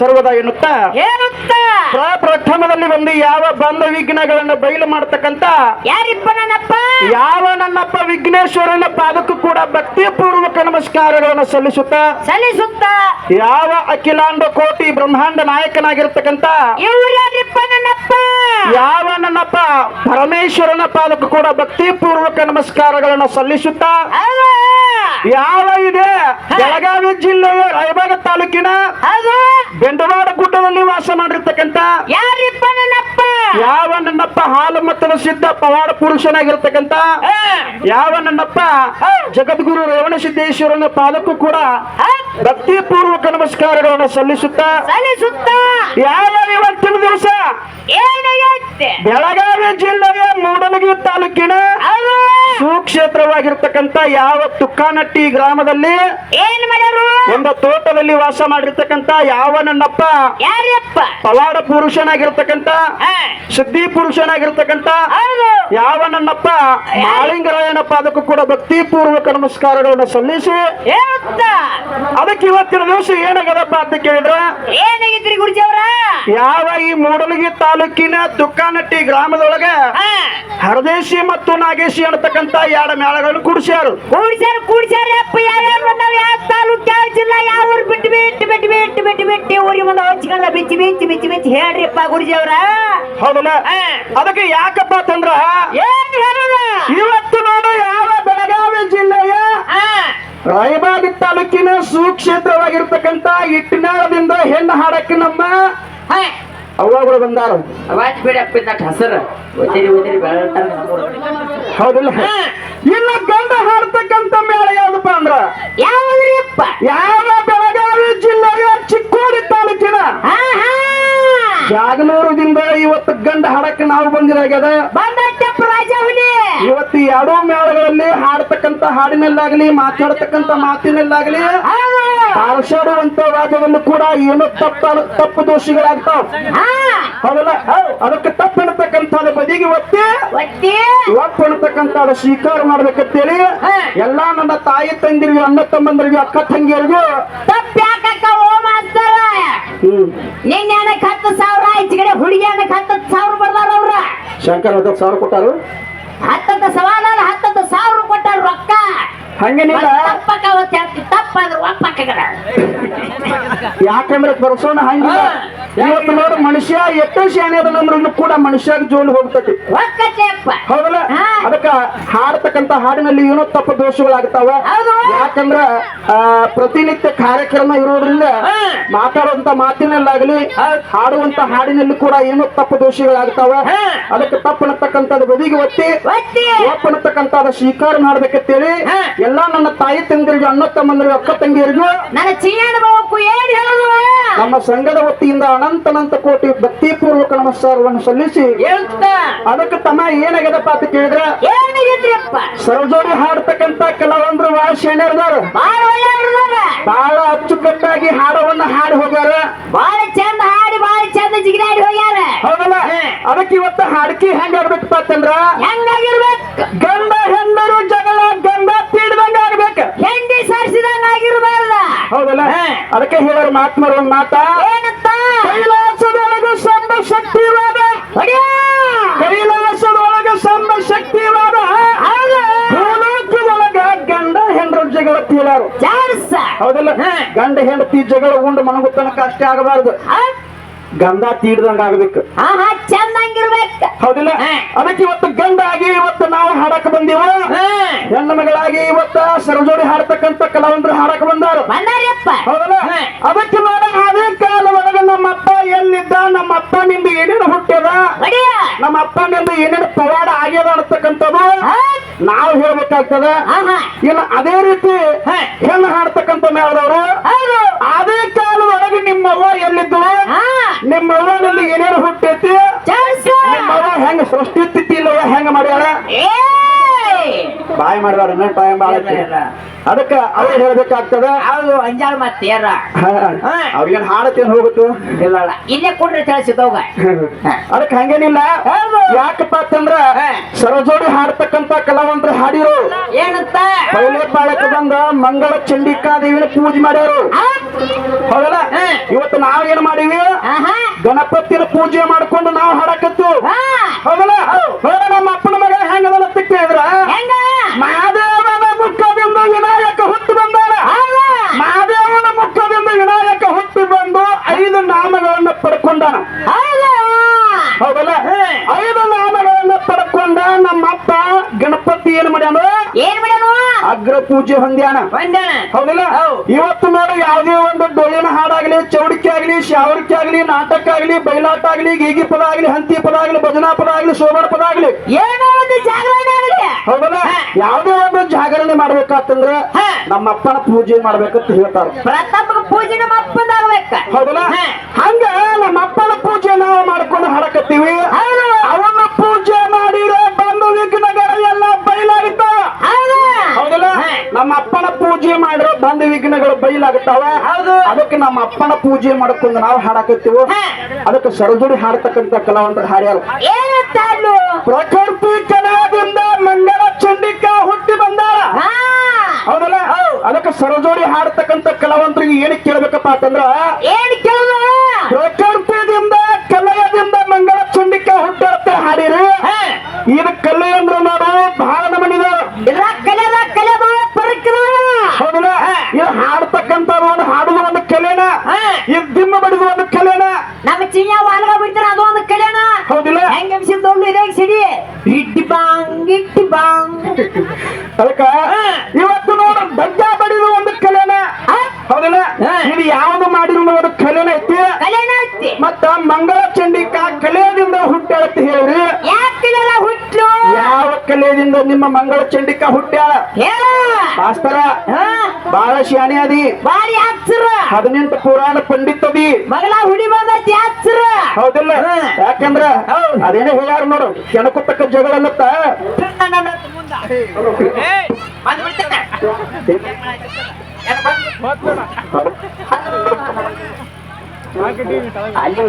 ಸರ್ವದ ಎನ್ನುತ್ತಾ? ಪ್ರಥಮದಲ್ಲಿ ಪ್ರಪ್ರಥಮದಲ್ಲಿ ಒಂದು ಯಾವ ಬಂಧ ವಿಘ್ನಗಳನ್ನ ಬಯಲು ಮಾಡತಕ್ಕಂತ? ಯಾರಿಪ್ಪ ನನ್ನಪ್ಪ? ಯಾವ ನನ್ನಪ್ಪ ವಿಘ್ನೇಶ್ವರನ ಪಾದಕ್ಕೂ ಕೂಡ ಭಕ್ತಿ ಪೂರ್ವಕ ನಮಸ್ಕಾರಗಳನ್ನು ಸಲ್ಲಿಸುತ್ತ? ಸಲ್ಲಿಸುತ್ತ? ಯಾವ ಅಖಿಲಾಂಡ ಕೋಟಿ ಬ್ರಹ್ಮಾಂಡ ನಾಯಕನಾಗಿರ್ತಕ್ಕಂತ? ಯಾರಿಪ್ಪ ನನ್ನಪ್ಪ? ಯಾವ ನನ್ನಪ್ಪ ಪರಮೇಶ್ವರನ ಪಾದಕ್ಕೂ ಕೂಡ ಭಕ್ತಿ ಪೂರ್ವಕ ನಮಸ್ಕಾರಗಳನ್ನು ಸಲ್ಲಿಸುತ್ತಾ? ಯಾವ ಇದೆ? ಬೆಳಗಾವಿ ಜಿಲ್ಲೆಯ ರಾಯಬಾಗ ತಾಲೂಕಿನ ಬೆಂಡವಾಡ ಗುಡ್ಡದಲ್ಲಿ ವಾಸ ಮಾಡಿರ್ತಕ್ಕಂತ ಯಾವ ನನ್ನಪ್ಪ ಹಾಲು ಮತ್ತನ ಸಿದ್ಧ ಪವಾಡ ಪುರುಷನಾಗಿರ್ತಕ್ಕಂತ. ಯಾವ ನನ್ನಪ್ಪ ಜಗದ್ಗುರು ರೇವಣ ಸಿದ್ದೇಶ್ವರನ ಪಾದಕ್ಕೂ ಕೂಡ ಭಕ್ತಿ ಪೂರ್ವಕ ನಮಸ್ಕಾರಗಳನ್ನು ಸಲ್ಲಿಸುತ್ತಾ ಸಲ್ಲಿಸುತ್ತ ಯಾವ ಇವತ್ತಿನ ದಿವಸ? ಬೆಳಗಾವಿ ಜಿಲ್ಲೆಯ ಮೂಡಲಗಿ ತಾಲೂಕಿನ ಸುಕ್ಷೇತ್ರವಾಗಿರ್ತಕ್ಕಂತ ಯಾವ ತುಕ್ಕಾನಟ್ಟಿ ಗ್ರಾಮದಲ್ಲಿ ಏನ್ ಮಾಡ್ಯಾರು? ಒಂದು ತೋಟದಲ್ಲಿ ವಾಸ ಮಾಡಿರ್ತಕ್ಕಂತ ಯಾವ ನನ್ನಪ್ಪ? ಯಾರ್ಯಪ್ಪ? ಪವಾಡ ಪುರುಷನಾಗಿರ್ತಕ್ಕಂತ ಹಾ. ಸಿದ್ಧಿ ಪುರುಷನಾಗಿರ್ತಕ್ಕಂತ ಯಾವ ನನ್ನಪ್ಪ? ಮಾಳಿಂಗರಾಯನಪ್ಪ ಅದಕ್ಕೂ ಕೂಡ ಭಕ್ತಿ ಪೂರ್ವಕ ನಮಸ್ಕಾರಗಳನ್ನು ಸಲ್ಲಿಸಿ ಅದಕ್ಕೆ ಇವತ್ತಿನ ದಿವಸ ಏನಾಗದಪ್ಪ ಅಂತ ಕೇಳಿದ್ರ ಏನಾಗಿದ್ರಿ ಗುರುಜಿಯವರ ಯಾವ ಈ ಮೂಡಲಗಿ ತಾಲೂಕಿನ ತುಕ್ಕಾನಟ್ಟಿ ಗ್ರಾಮದೊಳಗ ಹರದೇಶಿ ಮತ್ತು ನಾಗೇಶಿ ಅನ್ನತಕ್ಕಂತ ಎರಡು ಮೇಳಗಳನ್ನು ಕುಡಿಸ್ಯಾರು. ಕೂಡ್ಸ್ಯಾರ ಕೂಡ್ಸ್ಯಾರ. ಅಪ್ಪ ಯಾವ ಬಂದಾವ? ಯಾವ ತಾಲೂಕ್ ಯಾವ ಜಿಲ್ಲಾ ಯಾವ ಊರು? ಬಿಟ್ಟು ಬಿಟ್ಟು ಬಿಟ್ಟು ಬಿಟ್ಟು ಬಿಟ್ಟು ಬಿಟ್ಟು ಊರಿಗೆ ಬಂದ ಹಂಚ್ಕೊಂಡ ಬಿಚ್ಚಿ ಬಿಚ್ಚಿ ಬಿಚ್ಚಿ ಬಿಚ್ಚಿ ಹೇಳ್ರಿಪ್ಪ ಗುರುಜಿಯವರ ಹೌದಲ್ಲ? ಅದಕ್ಕೆ ಯಾಕಪ್ಪ ಅಂತಂದ್ರ ಏನ್ ಹೇಳೋಣ ಇವತ್ತು ನೋಡು ಯಾವ ಬೆಳಗಾವಿ ಜಿಲ್ಲೆಯ ರಾಯಬಾಗ ತಾಲೂಕಿನ ಸುಕ್ಷೇತ್ರವಾಗಿರ್ತಕ್ಕಂತ ಇಟ್ಟಿನಾಳದಿಂದ ಹೆಣ್ಣು ಹಾಡಕ್ಕೆ ನಮ್ಮ ಅವ್ವಾಗಳು ಬಂದಾರ. ಅವಾಜ್ ಹಸರ. ಹೌದಿಲ್ಲ. ಇನ್ನು ಗಂಡ ಹಾಡ್ತಕ್ಕಂತ ಮೇಳ ಯಾವ್ದಪ್ಪ ಅಂದ್ರ? ಯಾವ್ದ್ರಿಪ್ಪ ಯಾವ ಬೆಳಗಾವಿ ಜಿಲ್ಲೆಯ ಚಿಕ್ಕೋಡಿ ತಾಲೂಕಿನ ಜಾಗನೂರದಿಂದ ಇವತ್ತು ಗಂಡ ಹಾಡಕ್ಕೆ ನಾವು ಬಂದಿರಾಗ್ಯದ. ಇವತ್ತು ಎರಡೂ ಮೇಳಗಳಲ್ಲಿ ಹಾಡ್ತಕ್ಕಂತ ಹಾಡಿನಲ್ಲಾಗ್ಲಿ ಮಾತಾಡ್ತಕ್ಕಂತ ಮಾತಿನಲ್ಲಾಗಲಿ ವಾದ್ಯದಲ್ಲೂ ಕೂಡ ಏನೋ ತಪ್ಪ ತಪ್ಪು ದೋಷಿಗಳಾಗ್ತಾವ? ಹೌದಲ್ಲ? ಅದಕ್ಕೆ ತಪ್ಪು ಎನ್ನತಕ್ಕಂಥದ್ದು ಬದಿಗೆ ಒತ್ತಿ. ಒಪ್ಪಿಡತಕ್ಕಂತ ಒಪ್ಪು ಎನ್ನತಕ್ಕಂಥ ಸ್ವೀಕಾರ ಮಾಡ್ಬೇಕಂತೇಳಿ. ಎಲ್ಲಾ ನನ್ನ ತಾಯಿ ತಂದಿರಿಗೂ ಅಣ್ಣ ತಮ್ಮಂದರಿಗೂ ಅಕ್ಕ ತಂಗಿಯರಿಗೂ ನಿನ್ನೆ ಹಣಕ್ಕೆ ಹತ್ತು ಸಾವಿರ? ಈಚೆ ಕಡೆ ಹುಡುಗಿ ಹಣಕ್ಕೆ ಹತ್ತು ಸಾವಿರ ಬರ್ದಾರ ಅವ್ರ? ಶಂಕರ್ ಹತ್ತು ಸಾವಿರ ಕೊಟ್ಟಾರು? ಹತ್ತಂತ ಸವಾಲ ಹತ್ತತ್ತು ಸಾವಿರ ಕೊಟ್ಟಾರ ರೊಕ್ಕ ಹಂಗೇನಿಲ್ಲ. ತಪ್ಪಕ್ಕ ಅವತ್ತು ಹೇಳ್ತಿ ತಪ್ಪಾದ್ರೆ ಒಪ್ಪಕ್ಕಗಳ ಯಾಕಂದ್ರೆ ಬರ್ಸೋಣ ಹಂಗಿಲ್ಲ. ಇವತ್ತು ನೋಡು ಮನುಷ್ಯ ಎಷ್ಟು ಶಾಣೆ ಅದನ್ನಂದ್ರೂ ಕೂಡ ಮನುಷ್ಯಾಗ ಜೋಲ್ ಹೋಗ್ತತಿ. ಅಪ್ಪ. ಹೌದಲ್ಲ. ಅದಕ್ಕ ಹಾಡ್ತಕ್ಕಂತ ಹಾಡಿನಲ್ಲಿ ಏನೋ ತಪ್ಪು ದೋಷಗಳಾಗ್ತಾವ. ಯಾಕಂದ್ರ ಆ, ಪ್ರತಿನಿತ್ಯ ಕಾರ್ಯಕ್ರಮ ಇರೋದ್ರಿಂದ. ಮಾತಾಡುವಂತ ಮಾತಿನಲ್ಲಾಗಲಿ ಹಾಡುವಂತ ಹಾಡಿನಲ್ಲಿ ಕೂಡ ಏನೋ ತಪ್ಪು ದೋಷಗಳಾಗ್ತಾವ. ಅದಕ್ಕೆ ತಪ್ಪು ಅನ್ನತಕ್ಕಂಥದ್ದು ಬದಿಗೆ ಒತ್ತಿ ಒತ್ತಿ. ಒಪ್ಪು ಅನ್ನತಕ್ಕಂಥದ್ದು ಸ್ವೀಕಾರ ಮಾಡ್ಬೇಕಂತೇಳಿ. ಎಲ್ಲಾ ನನ್ನ ತಾಯಿ ತಂದಿರಿಗೂ ಅಣ್ಣ ತಮ್ಮಂದರಿಗೂ ಅಕ್ಕ ತಂಗಿಯರಿಗೂ ನಮ್ಮ ಸಂಘದ ವತಿಯಿಂದ ಅನಂತ ಅನಂತ ಕೋಟಿ ಭಕ್ತಿಪೂರ್ವಕ ನಮಸ್ಕಾರವನ್ನು ಸಲ್ಲಿಸಿ ಅದಕ್ಕೆ ತಮ್ಮ ಏನಾಗ್ಯದಪ್ಪ ಅಂತ ಕೇಳಿದ್ರ? ಏನಾಗಿದ್ರಿಪ್ಪ? ಸರಜೋಡಿ ಹಾಡ್ತಕ್ಕಂತ ಕೆಲವೊಂದ್ರು ವಾಶೇಣ್ಯರ್ದಾರ ಬಾಳ ಬಹಳ ಅಚ್ಚುಕಟ್ಟಾಗಿ ಹಾಡವನ್ನ ಹಾಡಿ ಹೋಗ್ಯಾರ. ಬಾಳ ಚಂದ ಹಾಡಿ ಬಾಳ ಚಂದ ಜಿಗಿದಾಡಿ ಹೋಗ್ಯಾರ. ಹೌದಲ್ಲ? ಅದಕ್ಕೆ ಇವತ್ತು ಹಾಡ್ಕಿ ಹೆಂಗ್ ಆಗ್ಬೇಕಪ್ಪ ಅಂತಂದ್ರ ಹೆಂಗಾಗಿರ್ಬೇಕು ಗಂಡ ಹೆಂಡರು ಜಗಳ ಗಂಡ ತೀಡ್ದಂಗ ಆಗ್ಬೇಕ. ಹೆಂಡಿ ಸಾರಿಸಿದಂಗ ಆಗಿರ್ಬಾರ್ದ. ಹೌದಲ್ಲ? ಅದಕ್ಕೆ ಹೇಳೋರು ಮಾತ್ಮರು ಒಂದ್ ಮಾತಾ? ಏನಂತ ಕೈಲಾಸದೊಳಗ ಸಂಬ ಶಕ್ತಿವಾದ. ಹೊಡಿಯಾ. ಚಾರ್ಸ ಹೌದಲ್ಲ? ಗಂಡ ಹೆಂಡತಿ ಜಗಳ ಉಂಡು ಮನಗುತ್ತನಕ ಅಷ್ಟೇ ಆಗಬಾರದು. ಗಂಧ ತೀಡ್ದಂಗ ಆಗ್ಬೇಕು. ಚೆನ್ನಾಗಿರ್ಬೇಕು ಹೌದಿಲ್ಲ? ಅದಕ್ಕೆ ಇವತ್ತು ಗಂಡ ಆಗಿ ಇವತ್ತು ನಾವು ಹಾಡಕ್ ಬಂದಿವ? ಹೆಣ್ಣು ಮಗಳಾಗಿ ಇವತ್ತ ಸರಜೋಡಿ ಹಾಡ್ತಕ್ಕಂತ ಕಲಾವಂತರು ಹಾಡಕ್ ಬಂದಾರ. ಹೌದಲ್ಲ? ಅದಕ್ಕೆ ನೋಡ ಅದೇ ಕಾಲ ಒಳಗ ನಮ್ಮಪ್ಪ ಎಲ್ಲಿದ್ದ? ನಮ್ಮ ಅಪ್ಪನಿಂದ ಏನೇನು ಹುಟ್ಟ್ಯದ ನಮ್ಮಪ್ಪ ನಮ್ಮ ಅಪ್ಪನಿಂದ ಏನೇನು ಪವಾಡ ಆಗ್ಯದ ಅನ್ನತಕ್ಕಂಥದ್ದು ನಾವು ಹೇಳ್ಬೇಕಾಗ್ತದ? ಇನ್ನು ಅದೇ ರೀತಿ. ಹೆಣ್ಣು ಹಾಡ್ತಕ್ಕಂತ ಮೇಳದವರು ಅದೇ ಕಾಲದೊಳಗೆ ನಿಮ್ಮವ್ವ ಎಲ್ಲಿದ್ದು ನಿಮ್ಮವ್ವ ನಿಮ್ಮವ್ವನಿಂದ ಏನೇನು ಹುಟ್ಟೈತಿ ಚಾರ್ಸ ಮಾಡಬಾರ ಇನ್ನೊಂದು ಅದಕ್ಕೆ ಟೈಮ್ ಬಾಳ ಅದಕ್ಕ ಅವ್ರು ಹೇಳ್ಬೇಕಾಗ್ತದ? ಹೌದು ಅಂಜಾಳ ಮತ್ತೇರ ಅವ್ರಿಗೇನು ಹಾಡತ್ತೇನ್ ಹೋಗುತ್ತು? ಇಲ್ಲ ಇಲ್ಲೇ. ಕೊಡ್ರಿ ತಿಳಿಸಿದವಾಗ ಅದಕ್ಕೆ ಹಂಗೇನಿಲ್ಲ. ಯಾಕಪ್ಪ ಅಂತಂದ್ರ ಸರಜೋಡಿ ಹಾಡ್ತಕ್ಕಂತ ಕಲಾವಂತರು ಹಾಡಿರು. ಏನಂತ? ಪೈಲೆ ಪಾಳಕ್ಕೆ ಬಂದ ಮಂಗಳ ಚಂಡಿಕಾ ದೇವಿನ ಪೂಜೆ ಮಾಡ್ಯಾರು. ಹೌದಲ್ಲ? ಇವತ್ತು ನಾವೇನ್ ಮಾಡೀವಿ? ಆಹಾ. ಗಣಪತಿನ ಪೂಜೆ ಮಾಡ್ಕೊಂಡು ನಾವು ಹಾಡಕತ್ತು. ಹೌದಲ್ಲ? ಹೌದ. ನಮ್ಮ ಅಪ್ಪನ ಮಗ ಹೆಂಗದಲ್ಲ ಅಂತ ಕೇಳಿದ್ರ ಹೆಂಗ ಮಹಾದೇವನ ಮುಖದಿಂದ ವಿನಾಯಕ ಹುಟ್ಟು ಬಂದಾರ ಹೌದಾ? ಮಹಾದೇವನ ಮುಖದಿಂದ ವಿನಾಯಕ ಹುಟ್ಟು ಬಂದು ಐದು ನಾಮಗಳನ್ನ ಪಡ್ಕೊಂಡಾನ ಹೌದಾ? ಹೌದಲ್ಲ ಐದು ನಾಮಗಳನ್ನ ಪಡ್ಕೊಂಡ ನಮ್ಮ ಅಪ್ಪ ಗಣಪತಿ ಏನ್ ಮಾಡ್ಯಾನ ಏನ್ ಮಾಡ್ಯಾನು ಅಗ್ರ ಪೂಜೆ ಹೊಂದ್ಯಾಣ ಹೌದಲ್ಲ? ಇವತ್ತು ನೋಡಿ ಯಾವುದೇ ಒಂದು ಡೊಳ್ಳಿನ ಹಾಡಾಗ್ಲಿ ಚೌಡಿಕೆ ಆಗ್ಲಿ ಶಾವರಿಕೆ ಆಗ್ಲಿ ನಾಟಕ ಆಗ್ಲಿ ಬಯಲಾಟ ಆಗ್ಲಿ ಗೀಗಿ ಪದ ಆಗ್ಲಿ ಹಂತಿ ಪದ ಆಗ್ಲಿ ಭಜನಾ ಪದ ಆಗ್ಲಿ ಸೋಮರ ಪದ ಆಗ್ಲಿ. ಏನೋ ಒಂದು ಜಾಗರಣೆ ಆಗಲಿ. ಹೌದಲ್ಲ? ಯಾವುದೇ ಒಂದು ಜಾಗರಣೆ ಮಾಡ್ಬೇಕಾತಂದ್ರ. ನಮ್ಮ ಅಪ್ಪನ ಪೂಜೆ ಮಾಡ್ಬೇಕಂತ ಹೇಳ್ತಾರ. ಪೂಜೆ ನಮ್ಮ ಅಪ್ಪನ ಹೌದಲ್ಲ. ಹಂಗ ನಮ್ಮ ಅಪ್ಪನ ಪೂಜೆ ನಾವು ಮಾಡ್ಕೊಂಡು ಹಾಡಕತ್ತೀವಿ ಹೌದು. ಅವನ ಪೂಜೆ ಮಾಡಿರೋ ಬಂದು ವಿಘ್ನಗಳು ಎಲ್ಲ ಬಯಲಾಗುತ್ತಾವ ಹೌದಾ? ಹೌದಲ್ಲ ಹಾ. ನಮ್ಮ ಅಪ್ಪನ ಪೂಜೆ ಮಾಡಿರೋ ಬಂದು ವಿಘ್ನಗಳು ಬಯಲಾಗುತ್ತಾವ. ಅದಕ್ಕೆ ನಮ್ಮ ಅಪ್ಪನ ಪೂಜೆ ಮಾಡ್ಕೊಂಡು ನಾವು ಹಾಡಾಕತ್ತೀವಿ? ಅದಕ್ಕೆ ಸರಜೋಡಿ ಹಾಡ್ತಕ್ಕಂತ ಕಲಾವಂತರ ಹಾಡ್ಯಾರ? ಪ್ರಕೃತಿ ಕಲಾದಿಂದ ಮಂಗಳ ಚಂಡಿಕ ಹುಟ್ಟಿ ಬಂದಾರ. ಹೌದಲ್ಲ? ಅದಕ್ಕೆ ಸರಜೋಡಿ ಹಾಡ್ತಕ್ಕಂತ ಕಲಾವಂತರಿಗೆ ಏನ್ ಕೇಳ್ಬೇಕಪ್ಪ ಅಂತಂದ್ರ ಏನ್ ಕೇಳೋ ಪ್ರಕೃತಿದಿಂದ ಕಲಯದಿಂದ ಮಂಗಳ ಚಂಡಿಕ ಹುಟ್ಟಾಡ್ತ ಹಾಡಿರಿ. ಇದು ಕಲೆ ಅಂದ್ರೆ ನೋಡು ಬಹಳ ನಮನಿದ ಇದ್ರ ಕಲೆದ ಕಲೆ ಬಾಳ ಪರಕ್ಕಿದ. ಹೌದಲ್ಲ ಇದು ಹಾಡ್ತಕ್ಕಂತ ಒಂದು ಹಾಡುದು ಒಂದು ಕಲೆನ ಹಾ. ಇದು ದಿಮ್ಮ ಬಡಿದು ಒಂದು ಕಲೆನ ನಮ್ಮ ಚಿನ್ನ ವಾಲ್ಗ ಬಿಡ್ತಾರ ಅದು ಒಂದು ಕಲೆನ ಹೌದಿಲ್ಲ ಹೆಂಗ ಸಿದ್ದೊಳ್ಳು ಇದೇ ಸಿಡಿ ಇಡ್ಡಿ ಬಾಂಗ್ ಇಟ್ಟಿ ಬಾಂಗ್ ಅದಕ್ಕ ಇವತ್ತು ನೋಡು ಬಜ್ಜ ಬಡಿದು ಒಂದು ಕಲೆನ ಹೌದಲ್ಲ. ಇದು ಯಾವ್ದು ಮಾಡಿದ್ರು ಒಂದು ಕಲೆನ ಐತಿ? ಮತ್ತ ಮಂಗಳ ಚಂಡಿಕಾ ಕಲೆಯದಿಂದ ಅಂತ ಹೇಳ್ರಿ ಹುಟ್ಟು ಯಾವ ಕಲೆಯಿಂದ ನಿಮ್ಮ ಮಂಗಳ ಚಂಡಿಕಾ ಹುಟ್ಟ ಮಾಸ್ತರ ಹಾ. ಬಹಳ ಶಾಣೆ ಅದಿ. ಬಾರಿ ಹಾಕ್ಸರ ಹದಿನೆಂಟು ಪುರಾಣ ಪಂಡಿತದಿ. ಮಗಳ ಹುಡಿ ಬಂದೈತಿ ಹೌದಲ್ಲ? ಹೌದಿಲ್ಲ ಯಾಕಂದ್ರ? ಅದೇನೇ ಹೇಳ್ಯಾರ ನೋಡು ಕೆಣಕುತ್ತಕ್ಕ ಜಗಳ ಅಲ್ಲಿ